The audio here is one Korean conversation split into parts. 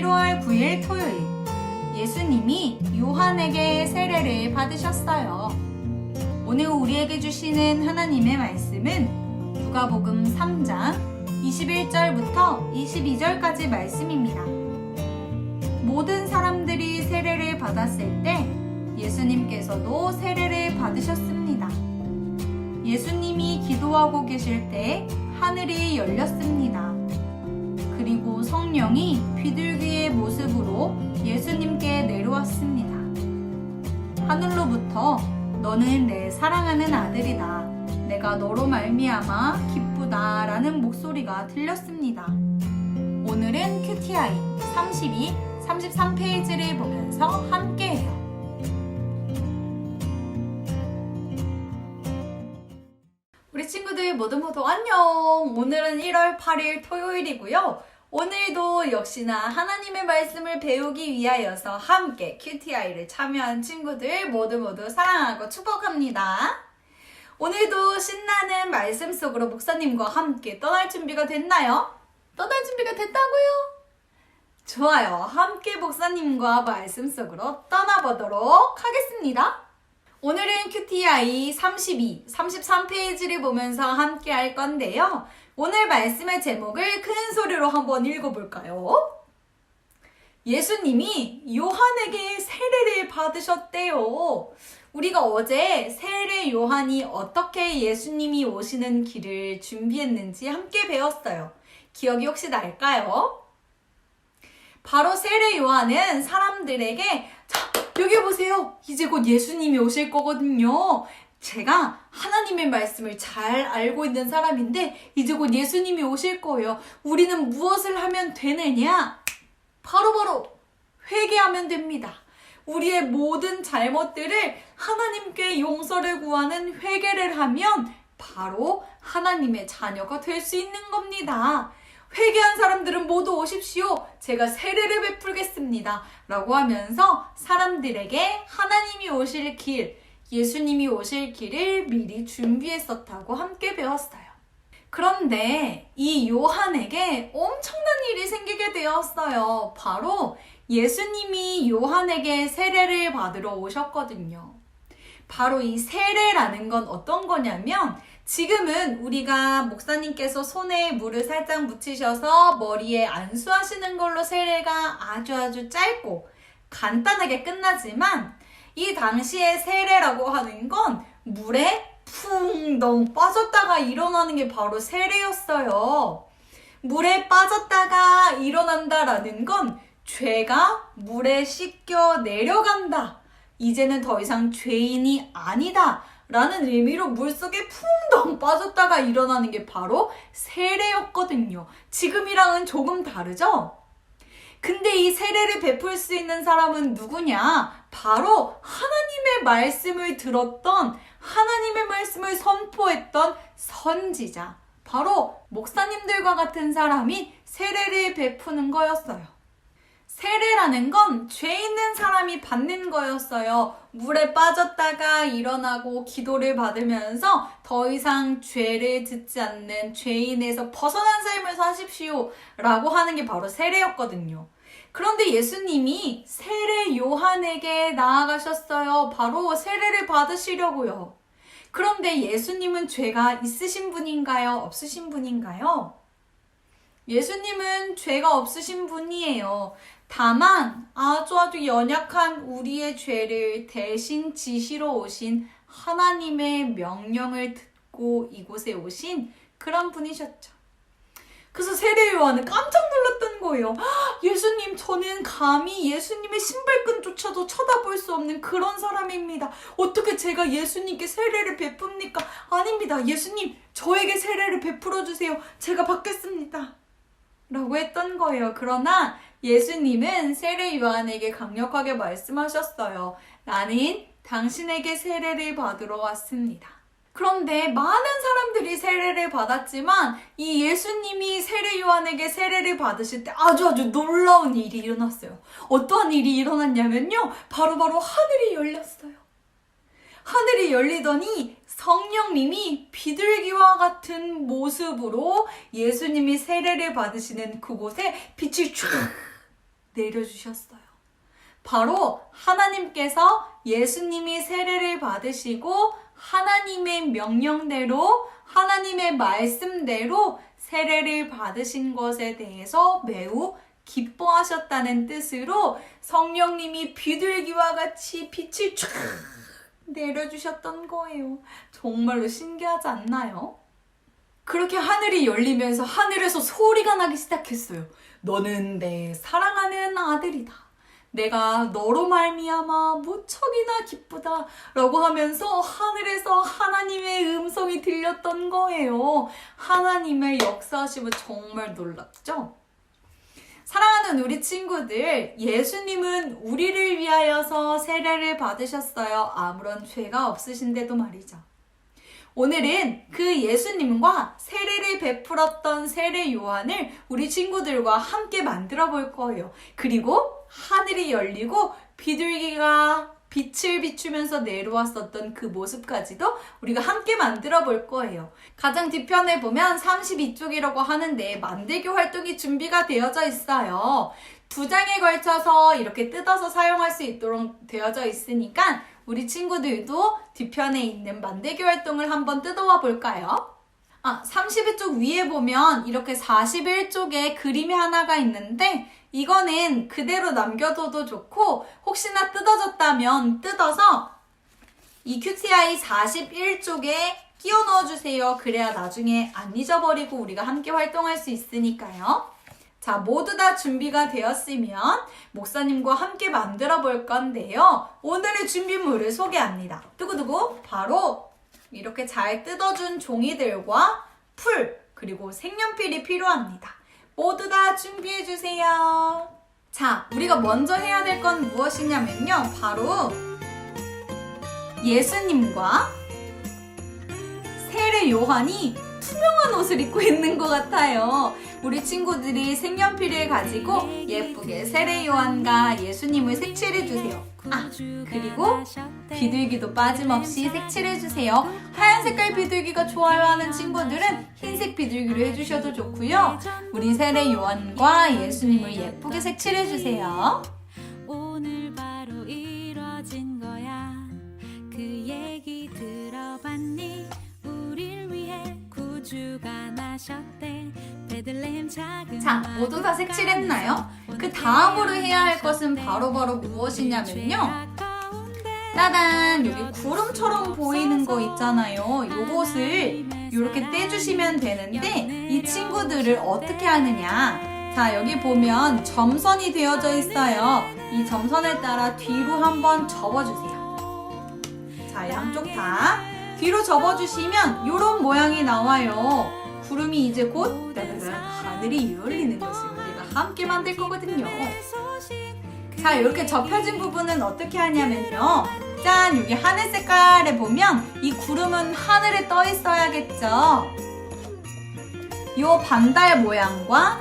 1월 9일 토요일 예수님이 요한에게 세례를 받으셨어요. 오늘 우리에게 주시는 하나님의 말씀은 누가복음 3장 21절부터 22절까지 말씀입니다. 모든 사람들이 세례를 받았을 때 예수님께서도 세례를 받으셨습니다. 예수님이 기도하고 계실 때 하늘이 열렸습니다. 그리고 성령이 비둘기의 모습으로 예수님께 내려왔습니다. 하늘로부터 너는 내 사랑하는 아들이다. 내가 너로 말미암아 기쁘다 라는 목소리가 들렸습니다. 오늘은 QTI 32, 33페이지를 보면서 함께해요. 우리 친구들 모두 모두 안녕! 오늘은 1월 8일 토요일이고요. 오늘도 역시나 하나님의 말씀을 배우기 위하여서 함께 QTI를 참여한 친구들 모두 모두 사랑하고 축복합니다. 오늘도 신나는 말씀 속으로 목사님과 함께 떠날 준비가 됐나요? 떠날 준비가 됐다고요? 좋아요. 함께 목사님과 말씀 속으로 떠나보도록 하겠습니다. 오늘은 QTI 32, 33페이지를 보면서 함께 할 건데요. 오늘 말씀의 제목을 큰 소리로 한번 읽어볼까요? 예수님이 요한에게 세례를 받으셨대요. 우리가 어제 세례 요한이 어떻게 예수님이 오시는 길을 준비했는지 함께 배웠어요. 기억이 혹시 날까요? 바로 세례 요한은 사람들에게 자, 여기 보세요. 이제 곧 예수님이 오실 거거든요. 제가 하나님의 말씀을 잘 알고 있는 사람인데 이제 곧 예수님이 오실 거예요. 우리는 무엇을 하면 되느냐? 바로 바로 회개하면 됩니다. 우리의 모든 잘못들을 하나님께 용서를 구하는 회개를 하면 바로 하나님의 자녀가 될 수 있는 겁니다. 회개한 사람들은 모두 오십시오. 제가 세례를 베풀겠습니다. 라고 하면서 사람들에게 하나님이 오실 길, 예수님이 오실 길을 미리 준비했었다고 함께 배웠어요. 그런데 이 요한에게 엄청난 일이 생기게 되었어요. 바로 예수님이 요한에게 세례를 받으러 오셨거든요. 바로 이 세례라는 건 어떤 거냐면 지금은 우리가 목사님께서 손에 물을 살짝 묻히셔서 머리에 안수하시는 걸로 세례가 아주 아주 짧고 간단하게 끝나지만 이 당시에 세례라고 하는 건 물에 풍덩 빠졌다가 일어나는 게 바로 세례였어요. 물에 빠졌다가 일어난다라는 건 죄가 물에 씻겨 내려간다. 이제는 더 이상 죄인이 아니다. 라는 의미로 물속에 풍덩 빠졌다가 일어나는 게 바로 세례였거든요. 지금이랑은 조금 다르죠? 근데 이 세례를 베풀 수 있는 사람은 누구냐? 바로 하나님의 말씀을 들었던, 하나님의 말씀을 선포했던 선지자. 바로 목사님들과 같은 사람이 세례를 베푸는 거였어요. 세례라는 건 죄 있는 사람이 받는 거였어요. 물에 빠졌다가 일어나고 기도를 받으면서 더 이상 죄를 짓지 않는 죄인에서 벗어난 삶을 사십시오. 라고 하는 게 바로 세례였거든요. 그런데 예수님이 세례 요한에게 나아가셨어요. 바로 세례를 받으시려고요. 그런데 예수님은 죄가 있으신 분인가요? 없으신 분인가요? 예수님은 죄가 없으신 분이에요. 다만 아주 아주 연약한 우리의 죄를 대신 지시러 오신 하나님의 명령을 듣고 이곳에 오신 그런 분이셨죠. 그래서 세례 요한은 깜짝 놀랐던 거예요. 예수님, 저는 감히 예수님의 신발끈조차도 쳐다볼 수 없는 그런 사람입니다. 어떻게 제가 예수님께 세례를 베풉니까? 아닙니다. 예수님, 저에게 세례를 베풀어 주세요. 제가 받겠습니다. 라고 했던 거예요. 그러나 예수님은 세례 요한에게 강력하게 말씀하셨어요. 나는 당신에게 세례를 받으러 왔습니다. 그런데 많은 사람들이 세례를 받았지만 이 예수님이 세례 요한에게 세례를 받으실 때 아주 아주 놀라운 일이 일어났어요. 어떠한 일이 일어났냐면요. 바로 바로 하늘이 열렸어요. 하늘이 열리더니 성령님이 비둘기와 같은 모습으로 예수님이 세례를 받으시는 그곳에 빛이 쫙 내려주셨어요. 바로 하나님께서 예수님이 세례를 받으시고 하나님의 명령대로 하나님의 말씀대로 세례를 받으신 것에 대해서 매우 기뻐하셨다는 뜻으로 성령님이 비둘기와 같이 빛을 쫙 내려주셨던 거예요. 정말로 신기하지 않나요? 그렇게 하늘이 열리면서 하늘에서 소리가 나기 시작했어요. 너는 내 사랑하는 아들이다. 내가 너로 말미암아 무척이나 기쁘다 라고 하면서 하늘에서 하나님의 음성이 들렸던 거예요. 하나님의 역사하심은 정말 놀랍죠? 사랑하는 우리 친구들, 예수님은 우리를 위하여서 세례를 받으셨어요. 아무런 죄가 없으신데도 말이죠. 오늘은 그 예수님과 세례를 베풀었던 세례 요한을 우리 친구들과 함께 만들어 볼 거예요. 그리고 하늘이 열리고 비둘기가 빛을 비추면서 내려왔었던 그 모습까지도 우리가 함께 만들어 볼 거예요. 가장 뒤편에 보면 32쪽이라고 하는데 만들기 활동이 준비가 되어져 있어요. 두 장에 걸쳐서 이렇게 뜯어서 사용할 수 있도록 되어져 있으니까 우리 친구들도 뒤편에 있는 만들기 활동을 한번 뜯어와 볼까요? 아, 32쪽 위에 보면 이렇게 41쪽에 그림이 하나가 있는데 이거는 그대로 남겨둬도 좋고 혹시나 뜯어졌다면 뜯어서 이 QTI 41쪽에 끼워 넣어주세요. 그래야 나중에 안 잊어버리고 우리가 함께 활동할 수 있으니까요. 자, 모두 다 준비가 되었으면 목사님과 함께 만들어 볼 건데요. 오늘의 준비물을 소개합니다. 두구두구 바로 이렇게 잘 뜯어준 종이들과 풀 그리고 색연필이 필요합니다. 모두 다 준비해 주세요. 자, 우리가 먼저 해야 될 건 무엇이냐면요. 바로 예수님과 세례 요한이 투명한 옷을 입고 있는 것 같아요. 우리 친구들이 색연필을 가지고 예쁘게 세례 요한과 예수님을 색칠해 주세요. 아, 그리고 비둘기도 빠짐없이 색칠해 주세요. 하얀 색깔 비둘기가 좋아요 하는 친구들은 흰색 비둘기로 해주셔도 좋고요. 우리 세례 요한과 예수님을 예쁘게 색칠해 주세요. 오늘 바로 이뤄진 거야 그 얘기 들어봤니 구주가 나셨대 베들레헴 작은 자, 모두 다 색칠했나요? 그 다음으로 해야 할 것은 바로바로 무엇이냐면요. 짜잔! 여기 구름처럼 보이는 거 있잖아요. 요것을 이렇게 떼주시면 되는데 이 친구들을 어떻게 하느냐? 자, 여기 보면 점선이 되어져 있어요. 이 점선에 따라 뒤로 한번 접어주세요. 자, 양쪽 다 뒤로 접어주시면 이런 모양이 나와요. 구름이 이제 곧 하늘이 열리는 것을 우리가 함께 만들 거거든요. 자, 이렇게 접혀진 부분은 어떻게 하냐면요. 짠! 여기 하늘 색깔에 보면 이 구름은 하늘에 떠 있어야겠죠. 요 반달 모양과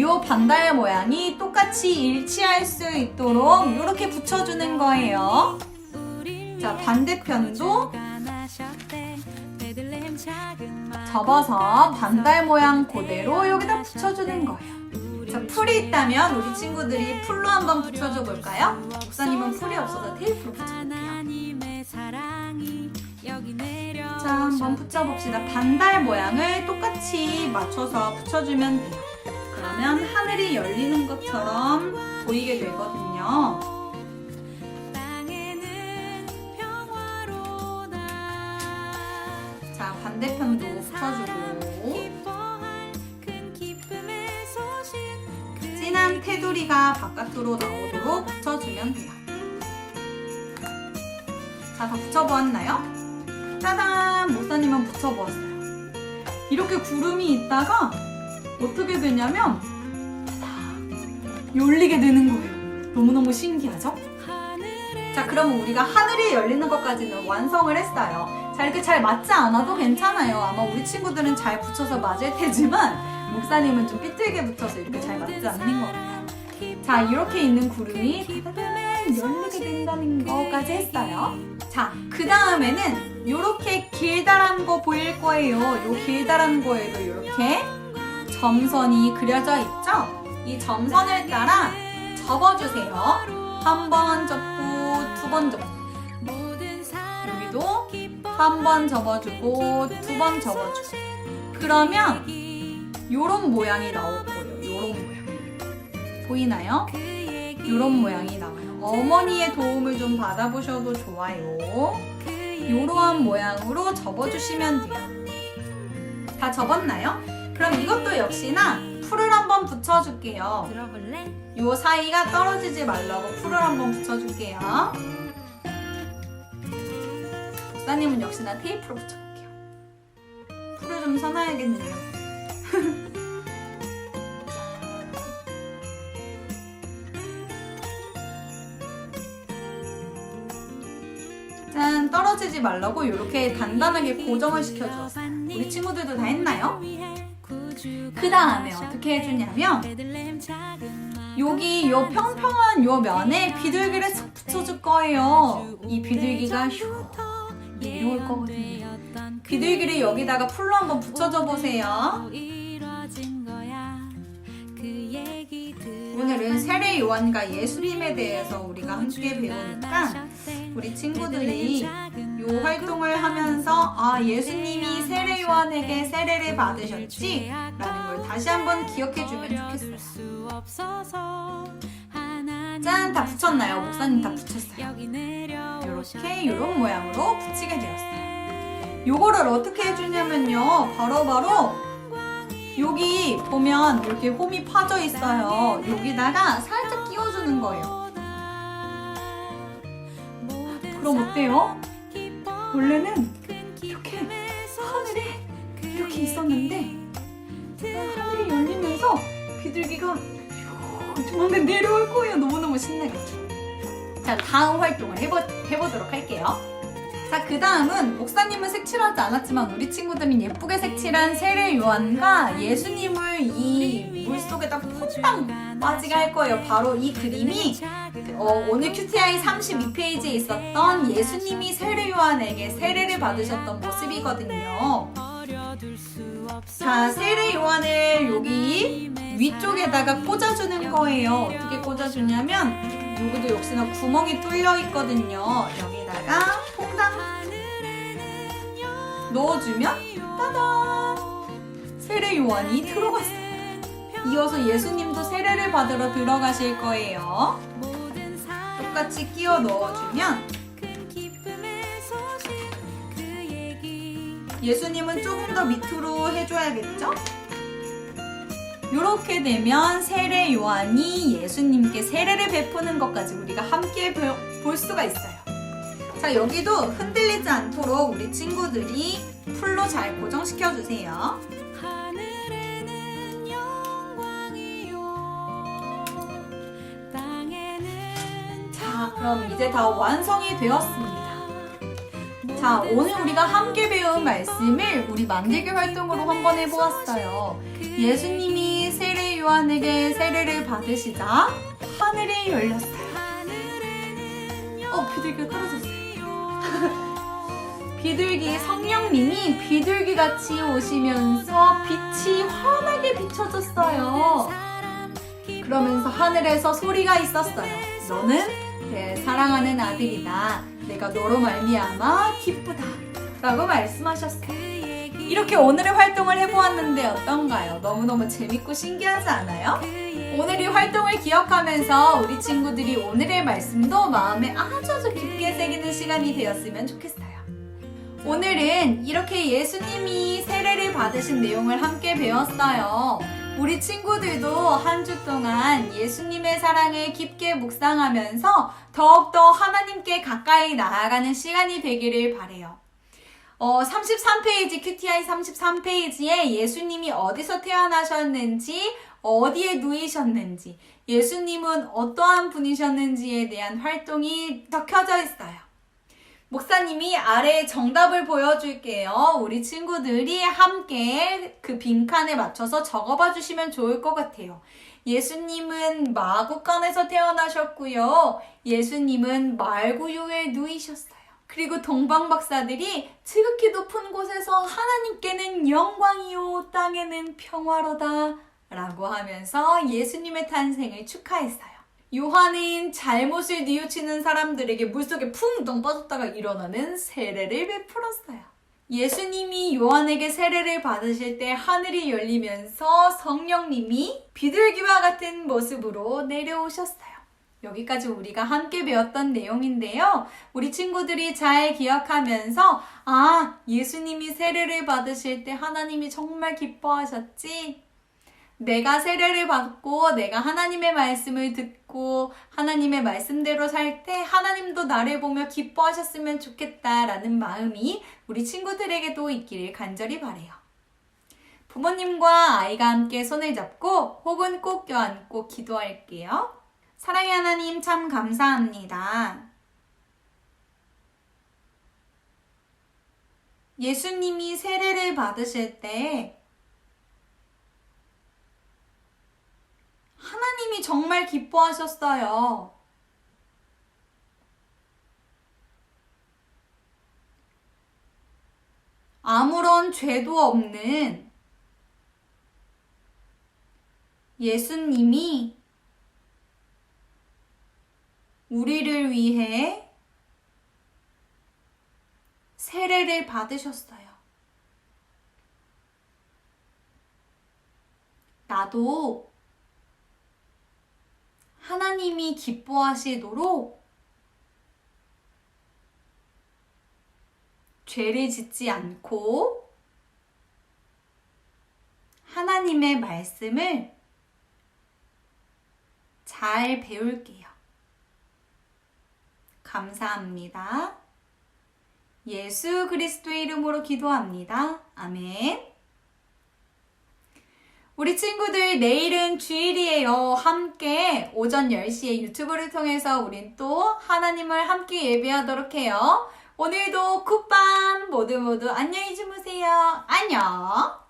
요 반달 모양이 똑같이 일치할 수 있도록 이렇게 붙여주는 거예요. 자, 반대편도 접어서 반달 모양 그대로 여기다 붙여주는 거예요. 자, 풀이 있다면 우리 친구들이 풀로 한번 붙여줘 볼까요? 목사님은 풀이 없어서 테이프로 붙여볼게요. 자, 한번 붙여봅시다. 반달 모양을 똑같이 맞춰서 붙여주면 돼요. 그러면 하늘이 열리는 것처럼 보이게 되거든요. 자, 반대편도 테두리가 바깥으로 나오도록 붙여주면 돼요. 자, 다 붙여보았나요? 짜잔! 목사님은 붙여보았어요. 이렇게 구름이 있다가 어떻게 되냐면 딱 열리게 되는 거예요. 너무너무 신기하죠? 자, 그러면 우리가 하늘이 열리는 것까지는 완성을 했어요. 자, 이렇게 잘 맞지 않아도 괜찮아요. 아마 우리 친구들은 잘 붙여서 맞을 테지만 목사님은 좀 삐뚤게 붙여서 이렇게 잘 맞지 않는 것 같아요. 자, 이렇게 있는 구름이 따다단 열리게 된다는 것까지 했어요. 자, 그 다음에는 이렇게 길다란 거 보일 거예요. 요 길다란 거에도 이렇게 점선이 그려져 있죠? 이 점선을 따라 접어주세요. 한 번 접고 두 번 접고 한 번 접어주고 두 번 접어주고 그러면 요런 모양이 나올 거예요. 요런 모양 보이나요? 요런 모양이 나와요. 어머니의 도움을 좀 받아보셔도 좋아요. 요러한 모양으로 접어주시면 돼요. 다 접었나요? 그럼 이것도 역시나 풀을 한번 붙여줄게요. 들어볼래? 요 사이가 떨어지지 말라고 풀을 한번 붙여줄게요. 목사님은 역시나 테이프로 붙여볼게요. 풀을 좀 사놔야겠네요. 짠 떨어지지 말라고 이렇게 단단하게 고정을 시켜주었어요. 우리 친구들도 다 했나요? 그 다음에 어떻게 해주냐면 여기 요 평평한 요 면에 비둘기를 싹 붙여줄 거예요. 이 비둘기가 휴 내려올 거거든요. 비둘기를 여기다가 풀로 한번 붙여줘 보세요. 오늘은 세례 요한과 예수님에 대해서 우리가 함께 배우니까 우리 친구들이 요 활동을 하면서 아 예수님이 세례 요한에게 세례를 받으셨지 라는 걸 다시 한번 기억해 주면 좋겠어요. 짠! 다 붙였나요? 목사님 다 붙였어요. 이렇게 이런 모양으로 붙이게 되었어요. 요거를 어떻게 해주냐면요. 바로 바로 여기 보면 이렇게 홈이 파져 있어요. 여기다가 살짝 끼워주는 거예요. 그럼 어때요? 원래는 이렇게 하늘에 이렇게 있었는데 하늘이 열리면서 비둘기가 조만간 내려올 거예요. 너무너무 신나겠죠? 자, 다음 활동을 해보, 해보도록 할게요. 자, 그 다음은 목사님은 색칠하지 않았지만 우리 친구들이 예쁘게 색칠한 세례 요한과 예수님을 이 물속에다 퐁당 빠지게 할 거예요. 바로 이 그림이 어, 오늘 QTI 32페이지에 있었던 예수님이 세례 요한에게 세례를 받으셨던 모습이거든요. 자, 세례 요한을 여기 위쪽에다가 꽂아주는 거예요. 어떻게 꽂아주냐면 여기도 역시나 구멍이 뚫려 있거든요. 여기다가 퐁당 넣어주면 따단 세례 요한이 들어갔어요. 이어서 예수님도 세례를 받으러 들어가실 거예요. 똑같이 끼워 넣어주면 예수님은 조금 더 밑으로 해줘야겠죠? 이렇게 되면 세례 요한이 예수님께 세례를 베푸는 것까지 우리가 함께 볼- 볼 수가 있어요. 자, 여기도 흔들리지 않도록 우리 친구들이 풀로 잘 고정시켜 주세요. 하늘에는 영광이요 땅에는 자, 그럼 이제 다 완성이 되었습니다. 자, 오늘 우리가 함께 배운 말씀을 우리 만들기 활동으로 한번 해보았어요. 예수님이 요한에게 세례를 받으시자 하늘이 열렸어요. 어, 비둘기가 떨어졌어요. 비둘기 성령님이 비둘기 같이 오시면서 빛이 환하게 비춰졌어요. 그러면서 하늘에서 소리가 있었어요. 너는 내 사랑하는 아들이다. 내가 너로 말미암아 기쁘다. 라고 말씀하셨어요. 이렇게 오늘의 활동을 해보았는데 어떤가요? 너무너무 재밌고 신기하지 않아요? 오늘 이 활동을 기억하면서 우리 친구들이 오늘의 말씀도 마음에 아주 아주 깊게 새기는 시간이 되었으면 좋겠어요. 오늘은 이렇게 예수님이 세례를 받으신 내용을 함께 배웠어요. 우리 친구들도 한 주 동안 예수님의 사랑을 깊게 묵상하면서 더욱더 하나님께 가까이 나아가는 시간이 되기를 바래요. 어, 33페이지, QTI 33페이지에 예수님이 어디서 태어나셨는지, 어디에 누이셨는지, 예수님은 어떠한 분이셨는지에 대한 활동이 적혀져 있어요. 목사님이 아래에 정답을 보여줄게요. 우리 친구들이 함께 그 빈칸에 맞춰서 적어봐 주시면 좋을 것 같아요. 예수님은 마구간에서 태어나셨고요. 예수님은 말구유에 누이셨어요. 그리고 동방 박사들이 지극히 높은 곳에서 하나님께는 영광이요 땅에는 평화로다 라고 하면서 예수님의 탄생을 축하했어요. 요한은 잘못을 뉘우치는 사람들에게 물속에 풍덩 빠졌다가 일어나는 세례를 베풀었어요. 예수님이 요한에게 세례를 받으실 때 하늘이 열리면서 성령님이 비둘기와 같은 모습으로 내려오셨어요. 여기까지 우리가 함께 배웠던 내용인데요. 우리 친구들이 잘 기억하면서, 아, 예수님이 세례를 받으실 때 하나님이 정말 기뻐하셨지? 내가 세례를 받고 내가 하나님의 말씀을 듣고 하나님의 말씀대로 살 때 하나님도 나를 보며 기뻐하셨으면 좋겠다라는 마음이 우리 친구들에게도 있기를 간절히 바래요. 부모님과 아이가 함께 손을 잡고 혹은 꼭 껴안고 기도할게요. 사랑의 하나님 참 감사합니다. 예수님이 세례를 받으실 때 하나님이 정말 기뻐하셨어요. 아무런 죄도 없는 예수님이 우리를 위해 세례를 받으셨어요. 나도 하나님이 기뻐하시도록 죄를 짓지 않고 하나님의 말씀을 잘 배울게요. 감사합니다. 예수 그리스도의 이름으로 기도합니다. 아멘. 우리 친구들 내일은 주일이에요. 함께 오전 10시에 유튜브를 통해서 우린 또 하나님을 함께 예배하도록 해요. 오늘도 굿밤 모두 모두 안녕히 주무세요. 안녕.